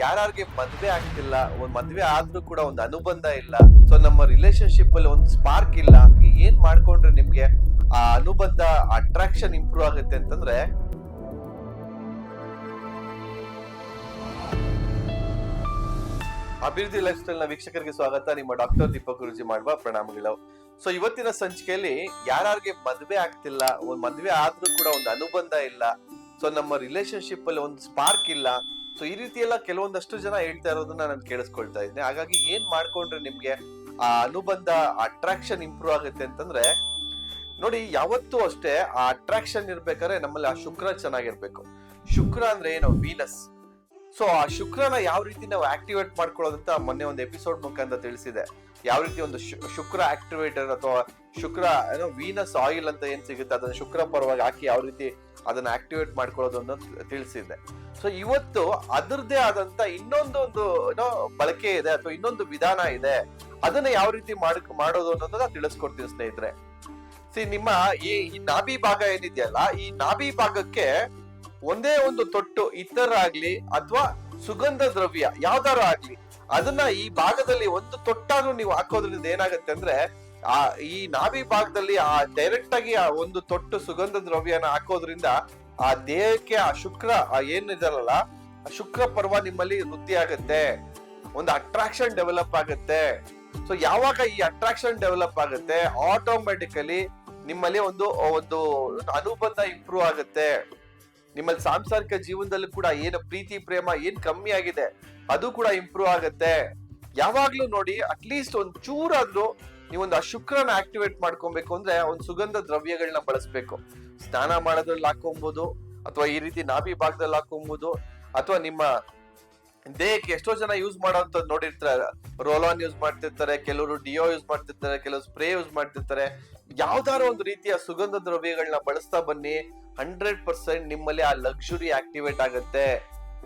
ಯಾರ್ಯಾರಿಗೆ ಮದ್ವೆ ಆಗ್ತಿಲ್ಲ, ಒಂದ್ ಮದ್ವೆ ಆದ್ರೂ ಕೂಡ ಒಂದು ಅನುಬಂಧ ಇಲ್ಲ. ಸೊ ನಮ್ಮ ರಿಲೇಶನ್ಶಿಪ್ ಅಲ್ಲಿ ಒಂದು ಸ್ಪಾರ್ಕ್ ಇಲ್ಲ. ಏನ್ ಮಾಡ್ಕೊಂಡ್ರೆ ನಿಮ್ಗೆ? ಆ ಅನುಬಂಧ ಅಟ್ರಾಕ್ಷನ್ ಇಂಪ್ರೂವ್ ಆಗುತ್ತೆ ಅಂತಂದ್ರೆ, ಅಭಿವೃದ್ಧಿ ಲೈಫ್ ಸ್ಟೈಲ್ನ ವೀಕ್ಷಕರಿಗೆ ಸ್ವಾಗತ. ನಿಮ್ಮ ಡಾಕ್ಟರ್ ದೀಪಕ್ ಗುರುಜಿ ಮಾಡುವ ಪ್ರಣಾಮಗಳು ಸೊ ಇವತ್ತಿನ ಸಂಚಿಕೆಯಲ್ಲಿ ಯಾರ್ಯಾರಿಗೆ ಮದ್ವೆ ಆಗ್ತಿಲ್ಲ, ಒಂದ್ ಮದ್ವೆ ಆದ್ರೂ ಕೂಡ ಒಂದು ಅನುಬಂಧ ಇಲ್ಲ. ಸೊ ನಮ್ಮ ರಿಲೇಶನ್ಶಿಪ್ ಅಲ್ಲಿ ಒಂದು ಸ್ಪಾರ್ಕ್ ಇಲ್ಲ. ಸೊ ಈ ರೀತಿ ಎಲ್ಲ ಕೆಲವೊಂದಷ್ಟು ಜನ ಹೇಳ್ತಾ ಇರೋದನ್ನ ನಾನು ಕೇಳಿಸ್ಕೊಳ್ತಾ ಇದ್ದೆ. ಹಾಗಾಗಿ ಏನ್ ಮಾಡ್ಕೊಂಡ್ರೆ ನಿಮ್ಗೆ ಆ ಅನುಬಂಧ ಅಟ್ರಾಕ್ಷನ್ ಇಂಪ್ರೂವ್ ಆಗುತ್ತೆ ಅಂತಂದ್ರೆ, ನೋಡಿ, ಯಾವತ್ತೂ ಅಷ್ಟೇ ಆ ಅಟ್ರಾಕ್ಷನ್ ಇರ್ಬೇಕಾದ್ರೆ ನಮ್ಮಲ್ಲಿ ಆ ಶುಕ್ರ ಚೆನ್ನಾಗಿರ್ಬೇಕು. ಶುಕ್ರ ಅಂದ್ರೆ ಏನು? ವೀನಸ್ ಸೊ ಆ ಶುಕ್ರನ ಯಾವ ರೀತಿ ನಾವು ಆಕ್ಟಿವೇಟ್ ಮಾಡ್ಕೊಳ್ಳೋದಂತ ಮೊನ್ನೆ ಒಂದು ಎಪಿಸೋಡ್ ಮುಖಾಂತರ ತಿಳಿಸಿದೆ. ಯಾವ ರೀತಿ ಒಂದು ಶುಕ್ರ ಆಕ್ಟಿವೇಟರ್ ಅಥವಾ ಶುಕ್ರ, ಏನೋ ವೀನಸ್ ಆಯಿಲ್ ಅಂತ ಏನ್ ಸಿಗುತ್ತೆ, ಅದನ್ನ ಶುಕ್ರ ಪರವಾಗಿ ಹಾಕಿ ಯಾವ ರೀತಿ ಅದನ್ನ ಆಕ್ಟಿವೇಟ್ ಮಾಡ್ಕೊಳ್ಳೋದು ಅನ್ನೋದು ತಿಳಿಸಿದೆ. ಸೊ ಇವತ್ತು ಅದರದೇ ಆದಂತ ಇನ್ನೊಂದು ಒಂದು, ಏನೋ, ಬಳಕೆ ಇದೆ ಅಥವಾ ಇನ್ನೊಂದು ವಿಧಾನ ಇದೆ. ಅದನ್ನ ಯಾವ ರೀತಿ ಮಾಡ್ ಮಾಡೋದು ಅನ್ನೋದನ್ನ ತಿಳಿಸ್ಕೊಡ್ತೀನಿ ಸ್ನೇಹಿತರೆ. ಸಿ ನಿಮ್ಮ ಈ ನಾಭಿ ಭಾಗ ಏನಿದೆಯಲ್ಲ, ಈ ನಾಭಿ ಭಾಗಕ್ಕೆ ಒಂದೇ ಒಂದು ತೊಟ್ಟು ಇತರ ಆಗ್ಲಿ ಅಥವಾ ಸುಗಂಧ ದ್ರವ್ಯ ಯಾವ್ದಾರು ಆಗ್ಲಿ, ಅದನ್ನ ಈ ಭಾಗದಲ್ಲಿ ಒಂದು ತೊಟ್ಟಾದ್ರೂ ನೀವು ಹಾಕೋದ್ರಿಂದ ಏನಾಗುತ್ತೆ ಅಂದ್ರೆ, ಆ, ಈ ನಾಭಿ ಭಾಗದಲ್ಲಿ ಆ ಡೈರೆಕ್ಟ್ ಆಗಿ ಆ ಒಂದು ತೊಟ್ಟು ಸುಗಂಧ ದ್ರವ್ಯನ ಹಾಕೋದ್ರಿಂದ ಆ ದೇಹಕ್ಕೆ ಆ ಶುಕ್ರ, ಆ ಏನಿದಾರಲ್ಲ ಆ ಶುಕ್ರ ಪರ್ವ ನಿಮ್ಮಲ್ಲಿ ವೃದ್ಧಿ ಆಗುತ್ತೆ. ಒಂದು ಅಟ್ರಾಕ್ಷನ್ ಡೆವಲಪ್ ಆಗುತ್ತೆ. ಸೊ ಯಾವಾಗ ಈ ಅಟ್ರಾಕ್ಷನ್ ಡೆವಲಪ್ ಆಗುತ್ತೆ ಆಟೋಮೆಟಿಕಲಿ ನಿಮ್ಮಲ್ಲಿ ಒಂದು ಒಂದು ಅನುಬಂಧ ಇಂಪ್ರೂವ್ ಆಗುತ್ತೆ. ನಿಮ್ಮಲ್ಲಿ ಸಾಂಸಾರಿಕ ಜೀವನದಲ್ಲಿ ಕೂಡ ಏನು ಪ್ರೀತಿ, ಪ್ರೇಮ ಏನ್ ಕಮ್ಮಿ ಆಗಿದೆ, ಅದು ಕೂಡ ಇಂಪ್ರೂವ್ ಆಗುತ್ತೆ. ಯಾವಾಗ್ಲೂ ನೋಡಿ ಅಟ್ಲೀಸ್ಟ್ ಒಂದ್ ಚೂರಾದ್ರೂ ನೀವೊಂದು ಆ ಶುಕ್ರನ ಆಕ್ಟಿವೇಟ್ ಮಾಡ್ಕೊಬೇಕು ಅಂದ್ರೆ ಒಂದು ಸುಗಂಧ ದ್ರವ್ಯಗಳನ್ನ ಬಳಸಬೇಕು. ಸ್ನಾನ ಮಾಡೋದ್ರಲ್ಲಿ ಹಾಕೊಬಹುದು ಅಥವಾ ಈ ರೀತಿ ನಾಭಿ ಭಾಗದಲ್ಲಿ ಹಾಕೊಬಹುದು ಅಥವಾ ನಿಮ್ಮ ದೇಹಕ್ಕೆ ಎಷ್ಟೋ ಜನ ಯೂಸ್ ಮಾಡೋಂಥದ್ದು ನೋಡಿರ್ತಾರೆ. ರೋಲಾನ್ ಯೂಸ್ ಮಾಡ್ತಿರ್ತಾರೆ, ಕೆಲವರು ಡಿಯೋ ಯೂಸ್ ಮಾಡ್ತಿರ್ತಾರೆ, ಕೆಲವರು ಸ್ಪ್ರೇ ಯೂಸ್ ಮಾಡ್ತಿರ್ತಾರೆ. ಯಾವ್ದಾರ ಒಂದು ರೀತಿಯ ಸುಗಂಧ ದ್ರವ್ಯಗಳನ್ನ ಬಳಸ್ತಾ ಬನ್ನಿ. ಹಂಡ್ರೆಡ್ ಪರ್ಸೆಂಟ್ ನಿಮ್ಮಲ್ಲಿ ಆ ಲಕ್ಸುರಿ ಆಕ್ಟಿವೇಟ್ ಆಗುತ್ತೆ.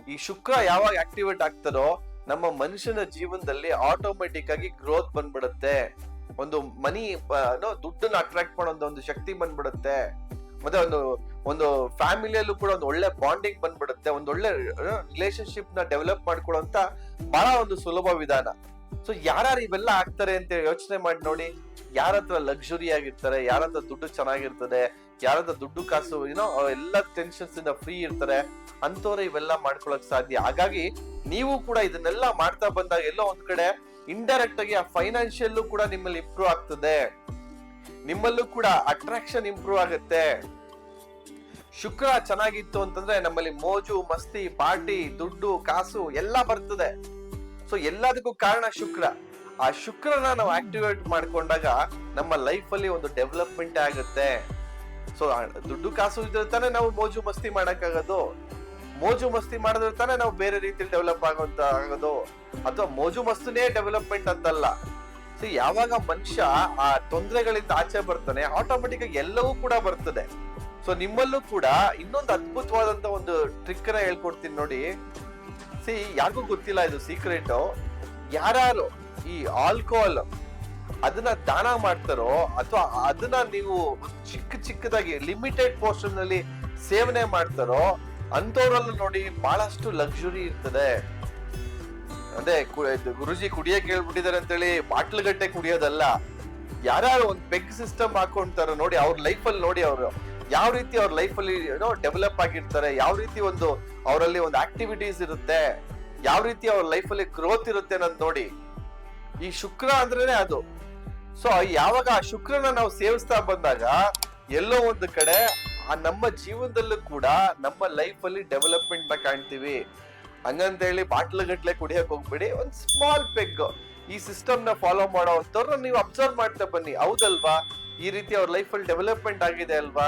ಈ ಶುಕ್ರ ಯಾವಾಗ ಆಕ್ಟಿವೇಟ್ ಆಗ್ತಾರೋ ನಮ್ಮ ಮನುಷ್ಯನ ಜೀವನದಲ್ಲಿ ಆಟೋಮೆಟಿಕ್ ಆಗಿ ಗ್ರೋತ್ ಬಂದ್ಬಿಡುತ್ತೆ. ಒಂದು ಮನಿ ದುಡ್ಡನ್ನ ಅಟ್ರಾಕ್ಟ್ ಮಾಡೋ ಒಂದು ಶಕ್ತಿ ಬಂದ್ಬಿಡುತ್ತೆ. ಮತ್ತೆ ಒಂದು ಒಂದು ಫ್ಯಾಮಿಲಿಯಲ್ಲೂ ಕೂಡ ಒಂದು ಒಳ್ಳೆ ಬಾಂಡಿಂಗ್ ಬಂದ್ಬಿಡುತ್ತೆ. ಒಂದು ಒಳ್ಳೆ ರಿಲೇಶನ್ಶಿಪ್ನ ಡೆವಲಪ್ ಮಾಡ್ಕೊಳ್ಳೋಂತ ಬಹಳ ಒಂದು ಸುಲಭ ವಿಧಾನ. ಸೊ ಯಾರ್ಯಾರು ಇವೆಲ್ಲ ಆಗ್ತಾರೆ ಅಂತ ಯೋಚನೆ ಮಾಡಿ ನೋಡಿ. ಯಾರ ಹತ್ರ ಲಕ್ಸುರಿ ಆಗಿರ್ತಾರೆ, ಯಾರ ಹತ್ರ ದುಡ್ಡು ಚೆನ್ನಾಗಿರ್ತದೆ, ಯಾರ ಹತ್ರ ದುಡ್ಡು ಕಾಸು, ಏನೋ ಎಲ್ಲ ಟೆನ್ಷನ್ಸ್ ಇಂದ ಫ್ರೀ ಇರ್ತಾರೆ. ಅಂತವ್ರೆ ಇವೆಲ್ಲ ಮಾಡ್ಕೊಳಕ್ ಸಾಧ್ಯ. ಹಾಗಾಗಿ, ನೀವು ಕೂಡ ಇದನ್ನೆಲ್ಲ ಮಾಡ್ತಾ ಬಂದಾಗ ಎಲ್ಲೋ ಒಂದ್ ಕಡೆ ಇಂಡೈರೆಕ್ಟ್ ಆಗಿ ಆ ಫೈನಾನ್ಷಿಯಲ್ ಕೂಡ ನಿಮ್ಮಲ್ಲಿ ಇಂಪ್ರೂವ್ ಆಗ್ತದೆ. ನಿಮ್ಮಲ್ಲೂ ಕೂಡ ಅಟ್ರಾಕ್ಷನ್ ಇಂಪ್ರೂವ್ ಆಗುತ್ತೆ. ಶುಕ್ರ ಚೆನ್ನಾಗಿತ್ತು ಅಂತಂದ್ರೆ ನಮ್ಮಲ್ಲಿ ಮೋಜು, ಮಸ್ತಿ ಪಾರ್ಟಿ ದುಡ್ಡು, ಕಾಸು ಎಲ್ಲ ಬರ್ತದೆ. ಸೊ ಎಲ್ಲದಕ್ಕೂ ಕಾರಣ ಶುಕ್ರ. ಆ ಶುಕ್ರನ ನಾವು ಆಕ್ಟಿವೇಟ್ ಮಾಡ್ಕೊಂಡಾಗ ನಮ್ಮ ಲೈಫ್ ಅಲ್ಲಿ ಒಂದು ಡೆವಲಪ್ಮೆಂಟ್ ಆಗುತ್ತೆ. ಸೊ ದುಡ್ಡು, ಕಾಸು ಇದ್ರೆ ತಾನೇ ನಾವು ಮೋಜು, ಮಸ್ತಿ ಮಾಡಕ್ಕಾಗೋದು. ಮೋಜು ಮಸ್ತಿ ಮಾಡಿದ್ರೆ ತಾನೇ ನಾವು ಬೇರೆ ರೀತಿಯಲ್ಲಿ ಡೆವಲಪ್ ಆಗೋಂತ ಆಗೋದು. ಅಥವಾ ಮೋಜು ಮಸ್ತುನೇ ಡೆವಲಪ್ಮೆಂಟ್ ಅಂತಲ್ಲ. ಸೊ ಯಾವಾಗ ಮನುಷ್ಯ ಆ ತೊಂದರೆಗಳಿಂದ ಆಚೆ ಬರ್ತಾನೆ ಆಟೋಮೆಟಿಕ್ ಆಗಿ ಎಲ್ಲವೂ ಕೂಡ ಬರ್ತದೆ. ಸೊ ನಿಮ್ಮಲ್ಲೂ ಕೂಡ ಇನ್ನೊಂದು ಅದ್ಭುತವಾದಂತ ಒಂದು ಟ್ರಿಕ್ನ ಹೇಳ್ಕೊಡ್ತೀನಿ ನೋಡಿ. ಸಿ ಯಾರಿಗೂ ಗೊತ್ತಿಲ್ಲ ಇದು ಸೀಕ್ರೆಟ್ ಯಾರು ಈ ಆಲ್ಕೋಹಾಲ್ ಅದನ್ನ ದಾನ ಮಾಡ್ತಾರೋ ಅಥವಾ ಅದನ್ನ ನೀವು ಚಿಕ್ಕ ಚಿಕ್ಕದಾಗಿ ಲಿಮಿಟೆಡ್ ಪೋರ್ಷನ್ನಲ್ಲಿ ಸೇವನೆ ಮಾಡ್ತಾರೋ ಅಂತವ್ರಲ್ಲೂ ನೋಡಿ ಬಹಳಷ್ಟು ಲಕ್ಸುರಿ ಇರ್ತದೆ. ಅದೇ ಗುರುಜಿ ಕುಡಿಯಕ್ ಹೇಳ್ಬಿಟ್ಟಿದ್ದಾರೆ ಅಂತೇಳಿ ಬಾಟ್ಲುಗಟ್ಟೆ ಕುಡಿಯೋದಲ್ಲ. ಯಾರ್ಯಾರು ಒಂದು ಪೆಗ್ ಸಿಸ್ಟಮ್ ಹಾಕೊಂತಾರೋ ನೋಡಿ ಅವ್ರ ಅಲ್ಲಿ ನೋಡಿ ಅವರು ಯಾವ ರೀತಿ ಅವ್ರ ಲೈಫ್ ಅಲ್ಲಿ ಏನೋ ಡೆವಲಪ್ ಆಗಿರ್ತಾರೆ, ಯಾವ ರೀತಿ ಒಂದು ಅವರಲ್ಲಿ ಒಂದು ಆಕ್ಟಿವಿಟೀಸ್ ಇರುತ್ತೆ, ಯಾವ ರೀತಿ ಅವ್ರ ಲೈಫ್ ಅಲ್ಲಿ ಗ್ರೋತ್ ಇರುತ್ತೆ ಅನ್ನೋದು ನೋಡಿ. ಈ ಶುಕ್ರ ಅಂದ್ರೇನೆ ಅದು. ಸೊ ಯಾವಾಗ ಆ ಶುಕ್ರನ ನಾವು ಸೇವಿಸ್ತಾ ಬಂದಾಗ ಎಲ್ಲೋ ಒಂದು ಕಡೆ ಆ ನಮ್ಮ ಜೀವನದಲ್ಲೂ ಕೂಡ ನಮ್ಮ ಲೈಫ್ ಅಲ್ಲಿ ಡೆವಲಪ್ಮೆಂಟ್ನ ಕಾಣ್ತೀವಿ. ಹಂಗಂತ ಹೇಳಿ ಬಾಟ್ಲು ಗಟ್ಲೆ ಕುಡಿಯಕ್ ಹೋಗ್ಬೇಡಿ, ಒಂದ್ ಸ್ಮಾಲ್ ಪೆಗ್ ಈ ಸಿಸ್ಟಮ್ನ ಫಾಲೋ ಮಾಡೋ ಅಂತವ್ರನ್ನ ನೀವು ಅಬ್ಸರ್ವ್ ಮಾಡ್ತಾ ಬನ್ನಿ. ಹೌದಲ್ವಾ? ಈ ರೀತಿ ಅವ್ರ ಲೈಫ್ ಅಲ್ಲಿ ಡೆವಲಪ್ಮೆಂಟ್ ಆಗಿದೆ ಅಲ್ವಾ?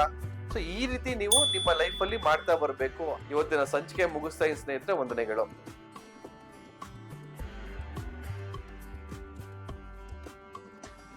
ಸೊ ಈ ರೀತಿ ನೀವು ನಿಮ್ಮ ಲೈಫ್ ಅಲ್ಲಿ ಮಾಡ್ತಾ ಬರ್ಬೇಕು. ಇವತ್ತಿನ ಸಂಚಿಕೆ ಮುಗಿಸ್ತಾ ಸ್ನೇಹಿತರೆ, ವಂದನೆಗಳು.